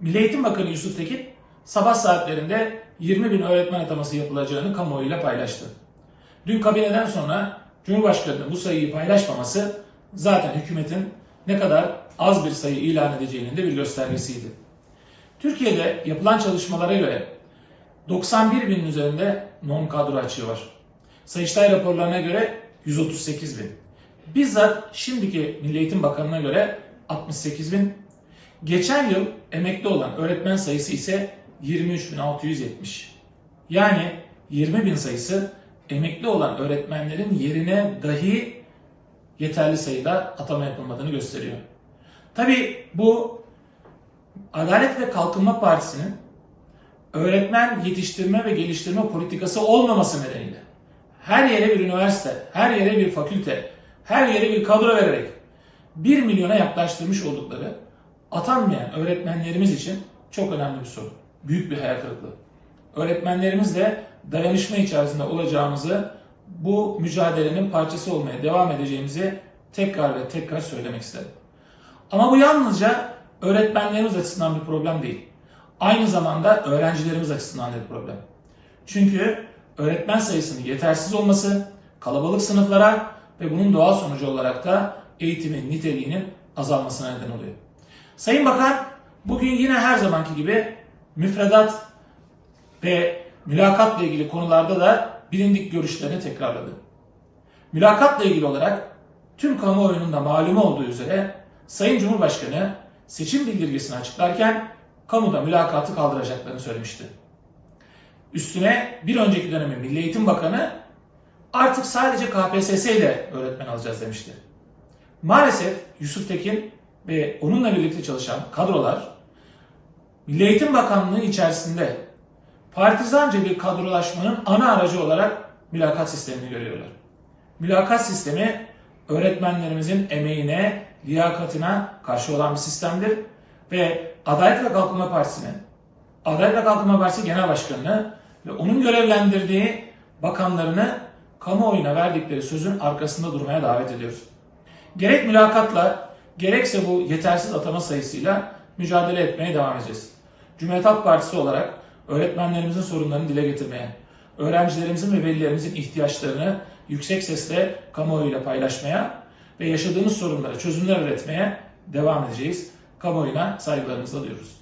Milli Eğitim Bakanı Yusuf Tekin sabah saatlerinde 20 bin öğretmen ataması yapılacağını kamuoyuyla paylaştı. Dün kabineden sonra Cumhurbaşkanı'nın bu sayıyı paylaşmaması zaten hükümetin ne kadar az bir sayı ilan edeceğinin de bir göstergesiydi. Türkiye'de yapılan çalışmalara göre 91 binin üzerinde non kadro açığı var. Sayıştay raporlarına göre 138 bin. Bizzat şimdiki Milli Eğitim Bakanı'na göre 68 bin. Geçen yıl emekli olan öğretmen sayısı ise 23.670. Yani 20 bin sayısı emekli olan öğretmenlerin yerine dahi yeterli sayıda atama yapılmadığını gösteriyor. Tabi bu Adalet ve Kalkınma Partisi'nin öğretmen yetiştirme ve geliştirme politikası olmaması nedeniyle her yere bir üniversite, her yere bir fakülte, her yere bir kadro vererek 1 milyona yaklaştırmış oldukları atanmayan öğretmenlerimiz için çok önemli bir sorun. Büyük bir hayal kırıklığı. Öğretmenlerimizle dayanışma içerisinde olacağımızı, bu mücadelenin parçası olmaya devam edeceğimizi tekrar ve tekrar söylemek isterim. Ama bu yalnızca öğretmenlerimiz açısından bir problem değil. Aynı zamanda öğrencilerimiz açısından da bir problem. Çünkü öğretmen sayısının yetersiz olması, kalabalık sınıflara ve bunun doğal sonucu olarak da eğitimin niteliğinin azalmasına neden oluyor. Sayın Bakan bugün yine her zamanki gibi müfredat ve mülakatla ilgili konularda da bilindik görüşlerini tekrarladı. Mülakatla ilgili olarak tüm kamuoyunun da malumu olduğu üzere Sayın Cumhurbaşkanı seçim bildirgesini açıklarken kamuda mülakatı kaldıracaklarını söylemişti. Üstüne bir önceki dönemin Milli Eğitim Bakanı artık sadece KPSS ile öğretmen alacağız demişti. Maalesef Yusuf Tekin ve onunla birlikte çalışan kadrolar Milli Eğitim Bakanlığı içerisinde partizanca bir kadrolaşmanın ana aracı olarak mülakat sistemini görüyorlar. Mülakat sistemi öğretmenlerimizin emeğine, liyakatına karşı olan bir sistemdir ve Adalet ve Kalkınma Partisi'nin Adalet ve Kalkınma Partisi Genel Başkanı'nı ve onun görevlendirdiği bakanlarını kamuoyuna verdikleri sözün arkasında durmaya davet ediyoruz. Gerek mülakatla gerekse bu yetersiz atama sayısıyla mücadele etmeye devam edeceğiz. Cumhuriyet Halk Partisi olarak öğretmenlerimizin sorunlarını dile getirmeye, öğrencilerimizin ve velilerimizin ihtiyaçlarını yüksek sesle kamuoyuyla paylaşmaya ve yaşadığımız sorunlara çözümler üretmeye devam edeceğiz. Kamuoyuna saygılarımızla duyuruz.